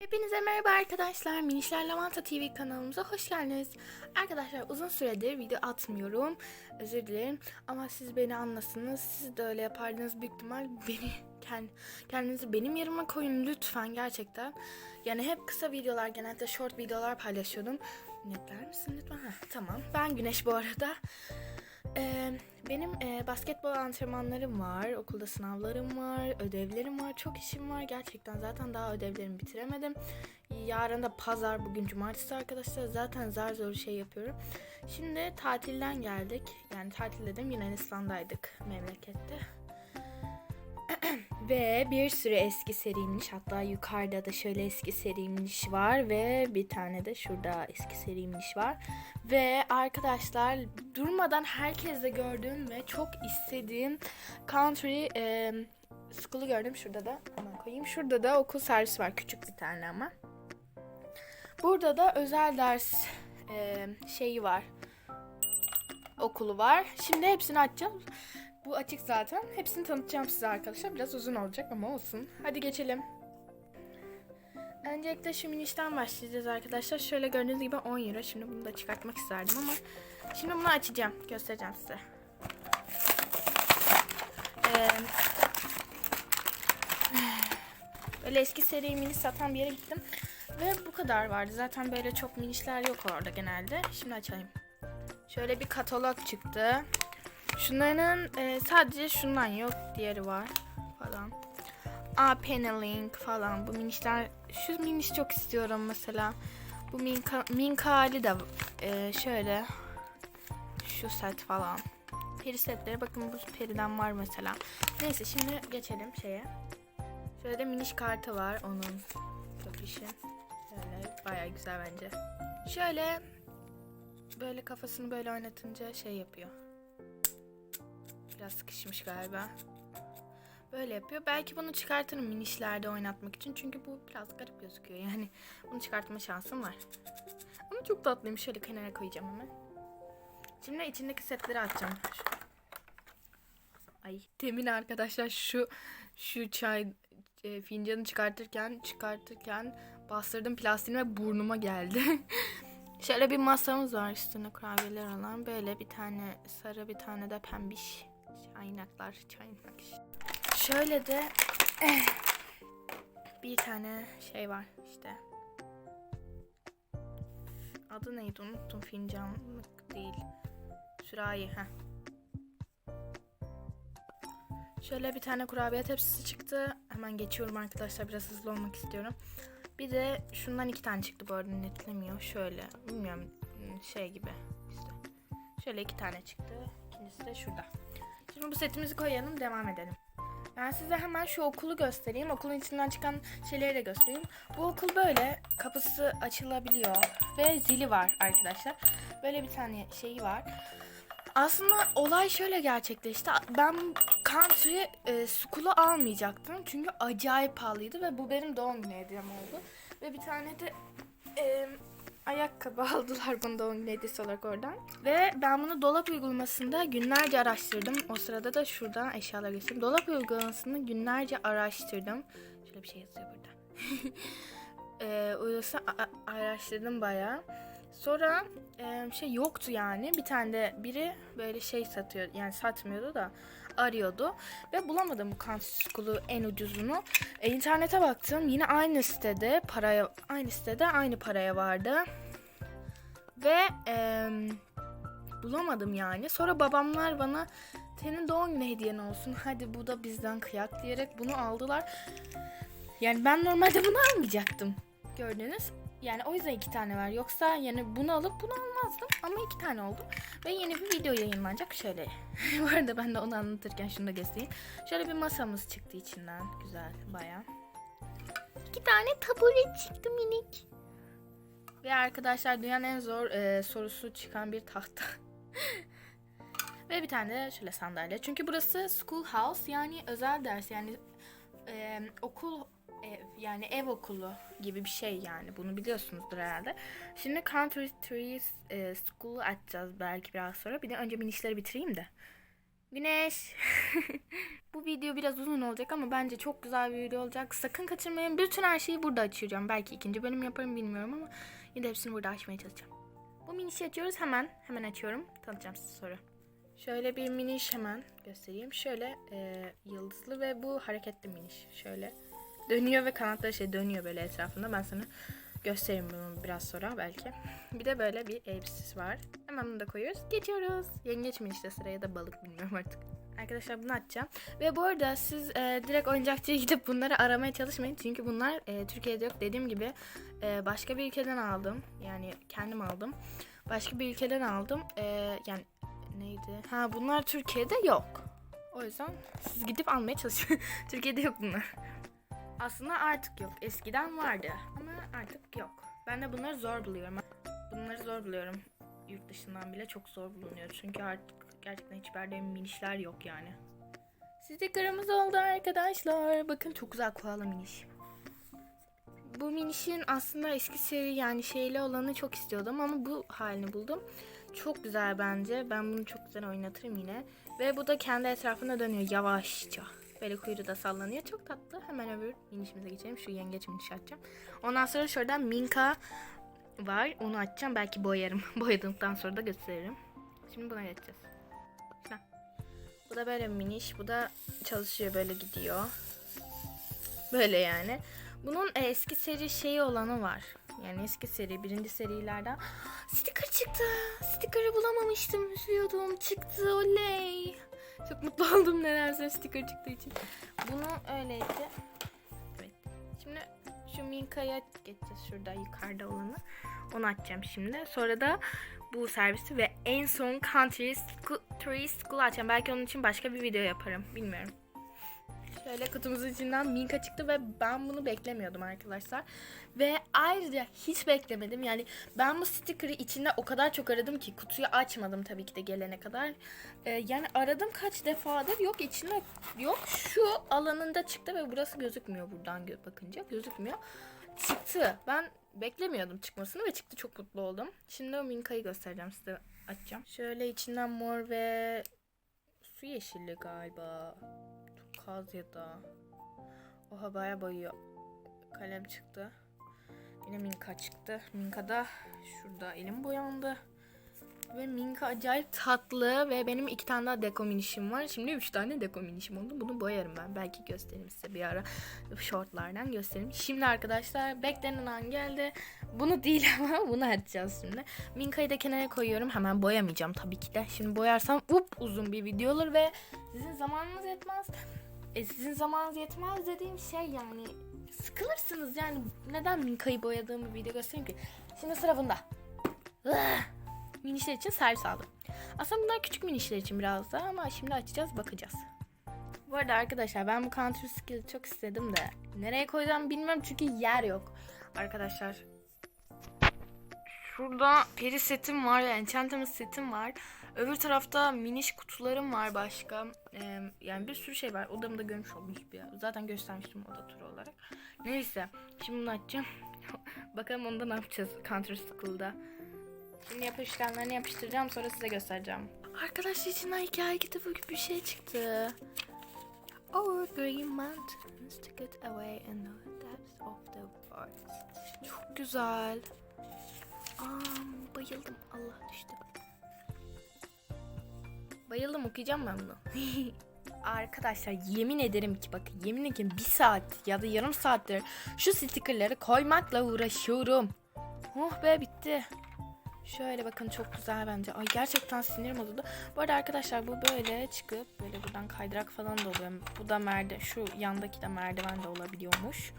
Hepinize merhaba arkadaşlar. Minişler Lavanta TV kanalımıza hoş geldiniz. Arkadaşlar uzun süredir video atmıyorum. Özür dilerim. Ama siz beni anlasınız. Siz de öyle yapardınız büyük ihtimal. Beni kend- kendinizi benim yerime koyun lütfen gerçekten. Yani hep kısa videolar genelde short videolar paylaşıyordum. Netler misin lütfen? Heh, tamam. Ben Güneş bu arada. Ee, benim e, basketbol antrenmanlarım var, okulda sınavlarım var, ödevlerim var, çok işim var. Gerçekten zaten daha ödevlerimi bitiremedim. Yarın da pazar, bugün cumartesi arkadaşlar. Zaten zar zor şey yapıyorum. Şimdi tatilden geldik. Yani tatil dedim Yunanistan'daydık memlekette. Ve bir sürü eski seriymiş. Hatta yukarıda da şöyle eski seriymiş var ve bir tane de şurada eski seriymiş var. Ve arkadaşlar durmadan herkeste gördüğüm ve çok istediğim country e, school'u gördüm şurada da. Hemen koyayım. Şurada da okul servisi var. Küçük bir tane ama. Burada da özel ders e, şeyi var. Okulu var. Şimdi hepsini açacağım. Bu açık zaten. Hepsini tanıtacağım size arkadaşlar. Biraz uzun olacak ama olsun. Hadi geçelim. Öncelikle şu minişten başlayacağız arkadaşlar. Şöyle gördüğünüz gibi 10 euro. Şimdi bunu da çıkartmak isterdim ama şimdi bunu açacağım. Göstereceğim size. Ee, böyle eski seri mini satan bir yere gittim. Ve bu kadar vardı. Zaten böyle çok minişler yok orada genelde. Şimdi açayım. Şöyle bir katalog çıktı. Şunların e, sadece şundan yok. Diğeri var falan. Aa paneling falan. Bu minişler şu miniş çok istiyorum mesela. Bu minka, minka hali de e, şöyle şu set falan. Peri setleri bakın bu periden var mesela. Neyse şimdi geçelim şeye. Şöyle de miniş kartı var onun. Çok işi. Şöyle baya güzel bence. Şöyle böyle kafasını böyle oynatınca şey yapıyor. Biraz sıkışmış galiba. Böyle yapıyor. Belki bunu çıkartırım minişlerde oynatmak için. Çünkü bu biraz garip gözüküyor. Yani bunu çıkartma şansım var. Ama çok tatlıymış. Şöyle kenara koyacağım hemen. Şimdi içindeki setleri açacağım. Ay demin arkadaşlar şu şu çay e, fincanı çıkartırken çıkartırken bastırdım plastiğini ve burnuma geldi. Şöyle bir masamız var üstüne kurabiyeler olan. Böyle bir tane sarı bir tane de pembiş. Çaynaklar, çaynak. Şöyle de eh, bir tane şey var işte. Adı neydi unuttum fincanlık değil. Sürahi ha. Şöyle bir tane kurabiye tepsisi çıktı. Hemen geçiyorum arkadaşlar biraz hızlı olmak istiyorum. Bir de şundan iki tane çıktı bu arada netlemiyor. Şöyle bilmiyorum şey gibi işte. Şöyle iki tane çıktı. İkincisi de şurada. Şimdi bu setimizi koyalım devam edelim. Ben size hemen şu okulu göstereyim. Okulun içinden çıkan şeyleri de göstereyim. Bu okul böyle kapısı açılabiliyor ve zili var arkadaşlar. Böyle bir tane şeyi var. Aslında olay şöyle gerçekleşti. Ben country e, school'u almayacaktım. Çünkü acayip pahalıydı ve bu benim doğum günü hediyem oldu. Ve bir tane de e, ayakkabı aldılar bana doğum günü hediyesi olarak oradan. Ve ben bunu dolap uygulamasında günlerce araştırdım. O sırada da şuradan eşyalar göstereyim. Dolap uygulamasını günlerce araştırdım. Şöyle bir şey yazıyor burada. e, uygulaması a- a- araştırdım bayağı. Sonra e, şey yoktu yani. Bir tane de biri böyle şey satıyor. Yani satmıyordu da arıyordu. Ve bulamadım bu Country School'u en ucuzunu. E, internete baktım. Yine aynı sitede paraya aynı sitede aynı paraya vardı. Ve e, bulamadım yani. Sonra babamlar bana senin doğum günü hediyen olsun. Hadi bu da bizden kıyak diyerek bunu aldılar. Yani ben normalde bunu almayacaktım. Gördünüz. Yani o yüzden iki tane var. Yoksa yani bunu alıp bunu almazdım. Ama iki tane oldu. Ve yeni bir video yayınlanacak. Şöyle. Bu arada ben de onu anlatırken şunu da göstereyim. Şöyle bir masamız çıktı içinden. Güzel baya. İki tane tabure çıktı minik. Ve arkadaşlar dünyanın en zor e, sorusu çıkan bir tahta. Ve bir tane de şöyle sandalye. Çünkü burası school house yani özel ders yani e, okul ev, yani ev okulu gibi bir şey yani. Bunu biliyorsunuzdur herhalde. Şimdi Country Trees e, School'u açacağız belki biraz sonra. Bir de önce minişleri bitireyim de. Güneş. Bu video biraz uzun olacak ama bence çok güzel bir video olacak. Sakın kaçırmayın. Bütün her şeyi burada açacağım. Belki ikinci bölüm yaparım bilmiyorum ama yine de hepsini burada açmaya çalışacağım. Bu minişi açıyoruz hemen. Hemen açıyorum. Tanıtacağım size sonra. Şöyle bir miniş hemen göstereyim. Şöyle e, yıldızlı ve bu hareketli miniş. Şöyle dönüyor ve kanatları şey dönüyor böyle etrafında. Ben sana göstereyim bunu biraz sonra belki. Bir de böyle bir elbisesi var. Hemen bunu da koyuyoruz. Geçiyoruz. Yengeç mi işte sıra ya da balık bilmiyorum artık. Arkadaşlar bunu açacağım. Ve bu arada siz e, direkt oyuncakçıya gidip bunları aramaya çalışmayın. Çünkü bunlar e, Türkiye'de yok. Dediğim gibi e, başka bir ülkeden aldım. Yani kendim aldım. Başka bir ülkeden aldım. E, yani neydi? Ha bunlar Türkiye'de yok. O yüzden siz gidip almaya çalışın. Türkiye'de yok bunlar. Aslında artık yok. Eskiden vardı ama artık yok. Ben de bunları zor buluyorum. Bunları zor buluyorum. Yurt dışından bile çok zor bulunuyor. Çünkü artık gerçekten hiçbir yerde minişler yok yani. Sticker'ımız oldu arkadaşlar. Bakın çok güzel koala miniş. Bu minişin aslında eski seri yani şeyli olanı çok istiyordum ama bu halini buldum. Çok güzel bence. Ben bunu çok güzel oynatırım yine. Ve bu da kendi etrafında dönüyor yavaşça. Böyle kuyruğu da sallanıyor. Çok tatlı. Hemen öbür minişimize geçelim. Şu yengeç minişi açacağım. Ondan sonra şuradan Minka var. Onu açacağım. Belki boyarım. Boyadıktan sonra da gösteririm. Şimdi buna geçeceğiz. Şuna. Bu da böyle miniş. Bu da çalışıyor böyle gidiyor. Böyle yani. Bunun e, eski seri şeyi olanı var. Yani eski seri, birinci serilerden. Sticker çıktı. Sticker'ı bulamamıştım. Üzülüyordum. Çıktı. Oley. Çok mutlu oldum nedense sticker çıktığı için. Bunu öyleydi. Evet. Şimdi şu Minka'ya geçeceğiz şurada yukarıda olanı. Onu açacağım şimdi. Sonra da bu servisi ve en son Country School, School açacağım. Belki onun için başka bir video yaparım. Bilmiyorum. Şöyle kutumuzun içinden Minka çıktı ve ben bunu beklemiyordum arkadaşlar. Ve ayrıca hiç beklemedim. Yani ben bu sticker'ı içinde o kadar çok aradım ki kutuyu açmadım tabii ki de gelene kadar. Ee, yani aradım kaç defadır yok içinde yok. Şu alanında çıktı ve burası gözükmüyor buradan bakınca gözükmüyor. Çıktı. Ben beklemiyordum çıkmasını ve çıktı çok mutlu oldum. Şimdi o Minka'yı göstereceğim size açacağım. Şöyle içinden mor ve su yeşilli galiba. Kaz ya da. Oha baya boyuyor. Kalem çıktı. Yine Minka çıktı. Minka da şurada elim boyandı. Ve Minka acayip tatlı ve benim iki tane daha deko minişim var. Şimdi üç tane deko minişim oldu. Bunu boyarım ben. Belki göstereyim size bir ara. Shortlardan göstereyim. Şimdi arkadaşlar beklenen an geldi. Bunu değil ama bunu açacağız şimdi. Minka'yı da kenara koyuyorum. Hemen boyamayacağım tabii ki de. Şimdi boyarsam up uzun bir video olur ve sizin zamanınız yetmez. E, sizin zamanınız yetmez dediğim şey yani sıkılırsınız yani neden Minka'yı boyadığımı video göstereyim ki. Şimdi sıra bunda. Minişler için servis aldım. Aslında bunlar küçük minişler için biraz da ama şimdi açacağız bakacağız. Bu arada arkadaşlar ben bu Counter Skill'i çok istedim de nereye koyacağım bilmiyorum çünkü yer yok. Arkadaşlar şurada peri setim var enchantment setim var. Öbür tarafta miniş kutularım var başka. Ee, yani bir sürü şey var. Odamda görmüş oldum bir Zaten göstermiştim oda turu olarak. Neyse. Şimdi bunu açacağım. Bakalım onda ne yapacağız Counter Skill'da. Şimdi yapışkanlarını yapıştıracağım sonra size göstereceğim. Arkadaşlar içinden hikaye kitabı gibi bir şey çıktı. Over green mountains to get away in the depths of the forest. Çok güzel. Aa, bayıldım. Allah düştü. Bayıldım okuyacağım ben bunu. Arkadaşlar yemin ederim ki bakın yemin ederim bir saat ya da yarım saattir şu stickerları koymakla uğraşıyorum. Oh be bitti. Şöyle bakın çok güzel bence. Ay gerçekten sinirim bozuldu. Bu arada arkadaşlar bu böyle çıkıp böyle buradan kaydırak falan da oluyor. Bu da merdiven şu yandaki de merdiven de olabiliyormuş.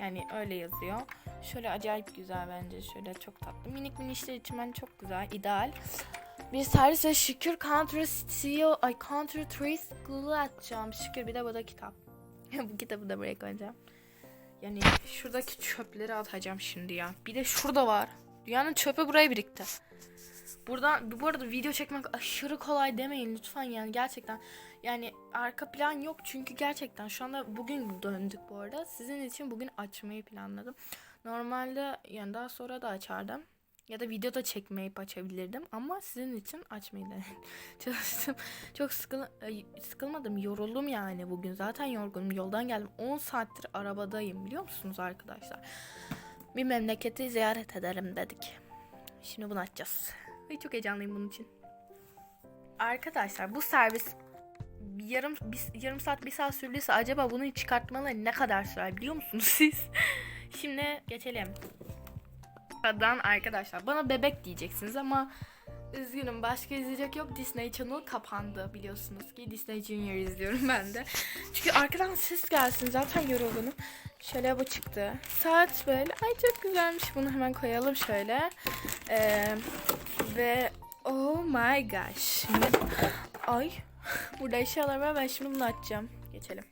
Yani öyle yazıyor. Şöyle acayip güzel bence. Şöyle çok tatlı. Minik minişler için ben çok güzel. ideal. Bir servis ve şükür Country Steel, ay Country Tree School'u açacağım. Şükür bir de bu da kitap. bu kitabı da buraya koyacağım. Yani şuradaki çöpleri atacağım şimdi ya. Bir de şurada var. Dünyanın çöpü buraya birikti. Buradan bu arada video çekmek aşırı kolay demeyin lütfen yani gerçekten. Yani arka plan yok çünkü gerçekten şu anda bugün döndük bu arada. Sizin için bugün açmayı planladım. Normalde yani daha sonra da açardım. Ya da video da çekmeyip açabilirdim ama sizin için açmayı çalıştım. Çok sıkıl sıkılmadım, yoruldum yani bugün. Zaten yorgunum. Yoldan geldim. 10 saattir arabadayım biliyor musunuz arkadaşlar? Bir memleketi ziyaret edelim dedik. Şimdi bunu açacağız. Ve çok heyecanlıyım bunun için. Arkadaşlar bu servis yarım bir, yarım saat bir saat sürdüyse acaba bunu çıkartmaları ne kadar sürer biliyor musunuz siz? Şimdi geçelim. Buradan arkadaşlar bana bebek diyeceksiniz ama üzgünüm başka izleyecek yok. Disney Channel kapandı biliyorsunuz ki Disney Junior izliyorum ben de. Çünkü arkadan ses gelsin zaten yorulgunum. Şöyle bu çıktı. Saat böyle ay çok güzelmiş bunu hemen koyalım şöyle. Ee, ve oh my gosh. Ay burada eşyalar var ben şimdi bunu açacağım. Geçelim.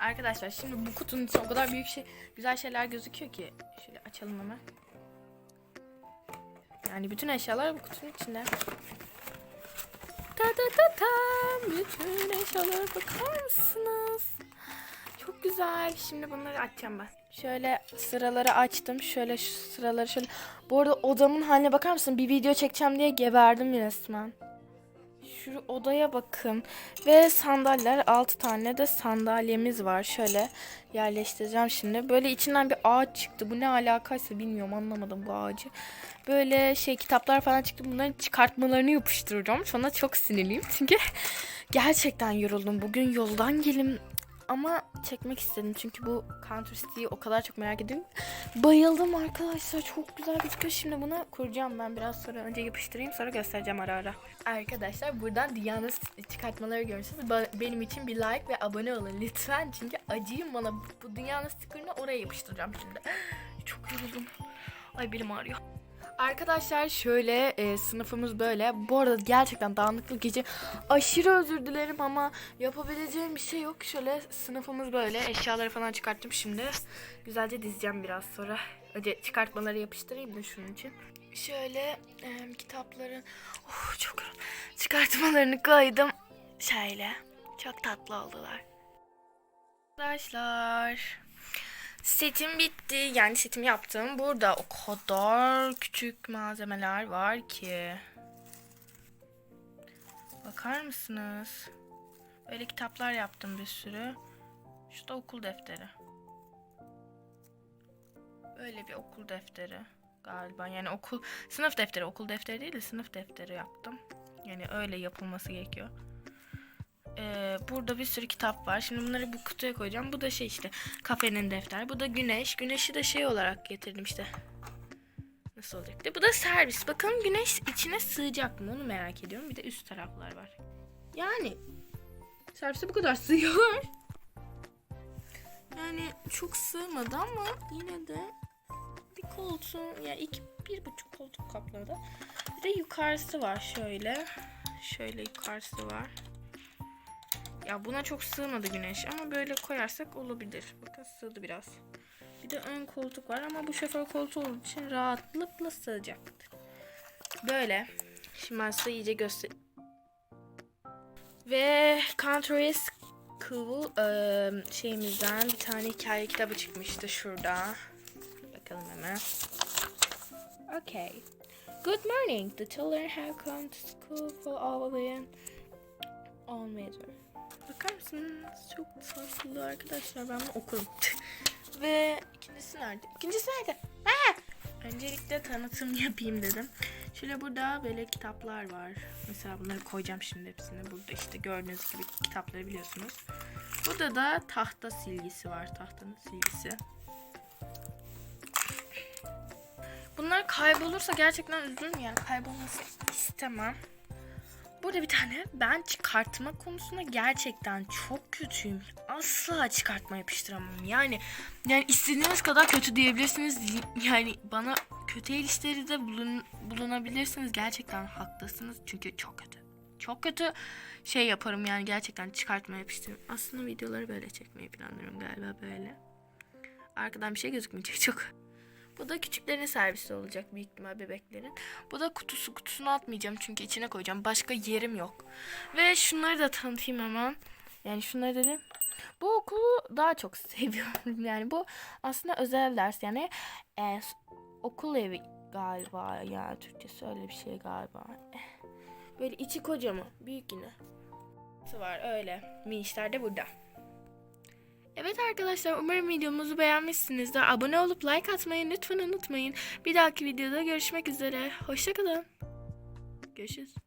Arkadaşlar şimdi bu kutunun içinde o kadar büyük şey güzel şeyler gözüküyor ki. Şöyle açalım hemen. Yani bütün eşyalar bu kutunun içinde. Ta ta ta ta. Bütün eşyalara bakar mısınız? Çok güzel. Şimdi bunları açacağım ben. Şöyle sıraları açtım. Şöyle şu sıraları şöyle. Bu arada odamın haline bakar mısın? Bir video çekeceğim diye geberdim resmen. Şu odaya bakın. Ve sandalyeler 6 tane de sandalyemiz var. Şöyle yerleştireceğim şimdi. Böyle içinden bir ağaç çıktı. Bu ne alakaysa bilmiyorum anlamadım bu ağacı. Böyle şey kitaplar falan çıktı. Bunların çıkartmalarını yapıştıracağım. Anda çok sinirliyim. Çünkü gerçekten yoruldum. Bugün yoldan gelim ama çekmek istedim çünkü bu Counter City'yi o kadar çok merak ediyorum. Bayıldım arkadaşlar çok güzel gözüküyor. Şimdi bunu kuracağım ben biraz sonra önce yapıştırayım sonra göstereceğim ara ara. Arkadaşlar buradan Diyana'nın çıkartmaları görürsünüz. Benim için bir like ve abone olun lütfen. Çünkü acıyım bana bu dünyanın stickerını oraya yapıştıracağım şimdi. Çok yoruldum. Ay belim ağrıyor. Arkadaşlar şöyle e, sınıfımız böyle. Bu arada gerçekten dağınıklık için aşırı özür dilerim ama yapabileceğim bir şey yok. Şöyle sınıfımız böyle. Eşyaları falan çıkarttım şimdi. Güzelce dizeceğim biraz sonra. Önce çıkartmaları yapıştırayım da şunun için. Şöyle e, kitapların oh, çok çıkartmalarını koydum. Şöyle. Çok tatlı oldular. Arkadaşlar Setim bitti. Yani setim yaptım. Burada o kadar küçük malzemeler var ki. Bakar mısınız? Böyle kitaplar yaptım bir sürü. Şu da okul defteri. Böyle bir okul defteri galiba. Yani okul sınıf defteri, okul defteri değil de sınıf defteri yaptım. Yani öyle yapılması gerekiyor. Ee, burada bir sürü kitap var. Şimdi bunları bu kutuya koyacağım. Bu da şey işte kafenin defter. Bu da güneş. Güneşi de şey olarak getirdim işte. Nasıl olacak? De. Bu da servis. Bakalım güneş içine sığacak mı? Onu merak ediyorum. Bir de üst taraflar var. Yani servise bu kadar sığıyor. Yani çok sığmadı ama yine de bir koltuğun ya yani iki bir buçuk koltuk kapladı. Bir de yukarısı var şöyle. Şöyle yukarısı var. Ya buna çok sığmadı güneş ama böyle koyarsak olabilir. Bakın sığdı biraz. Bir de ön koltuk var ama bu şoför koltuğu olduğu için rahatlıkla sığacaktır. Böyle. Şimdi ben size iyice göster. Ve Country Cool şeyimizden bir tane hikaye kitabı çıkmıştı şurada. Bakalım hemen. Okay. Good morning. The children have come to school for all the on weather. Bakar mısınız? Çok tatlı arkadaşlar. Ben bunu okurum. Ve ikincisi nerede? İkincisi nerede? Ha! Öncelikle tanıtım yapayım dedim. Şöyle burada böyle kitaplar var. Mesela bunları koyacağım şimdi hepsini. Burada işte gördüğünüz gibi kitapları biliyorsunuz. Burada da tahta silgisi var. Tahtanın silgisi. Bunlar kaybolursa gerçekten üzülürüm yani. Kaybolmasını istemem. Burada bir tane ben çıkartma konusunda gerçekten çok kötüyüm. Asla çıkartma yapıştıramam. Yani yani istediğiniz kadar kötü diyebilirsiniz. Yani bana kötü eleştiride bulun, bulunabilirsiniz. Gerçekten haklısınız. Çünkü çok kötü. Çok kötü şey yaparım yani gerçekten çıkartma yapıştırırım. Aslında videoları böyle çekmeyi planlıyorum galiba böyle. Arkadan bir şey gözükmeyecek çok. Bu da küçüklerin servisi olacak büyük ihtimal bebeklerin. Bu da kutusu. Kutusunu atmayacağım çünkü içine koyacağım. Başka yerim yok. Ve şunları da tanıtayım hemen. Yani şunları dedim. Bu okulu daha çok seviyorum. Yani bu aslında özel ders. Yani e, okul evi galiba ya Türkçesi öyle bir şey galiba. Eh. Böyle içi kocaman büyük yine. var öyle. Minişler de burada. Evet arkadaşlar umarım videomuzu beğenmişsinizdir. Abone olup like atmayı lütfen unutmayın. Bir dahaki videoda görüşmek üzere. Hoşçakalın. Görüşürüz.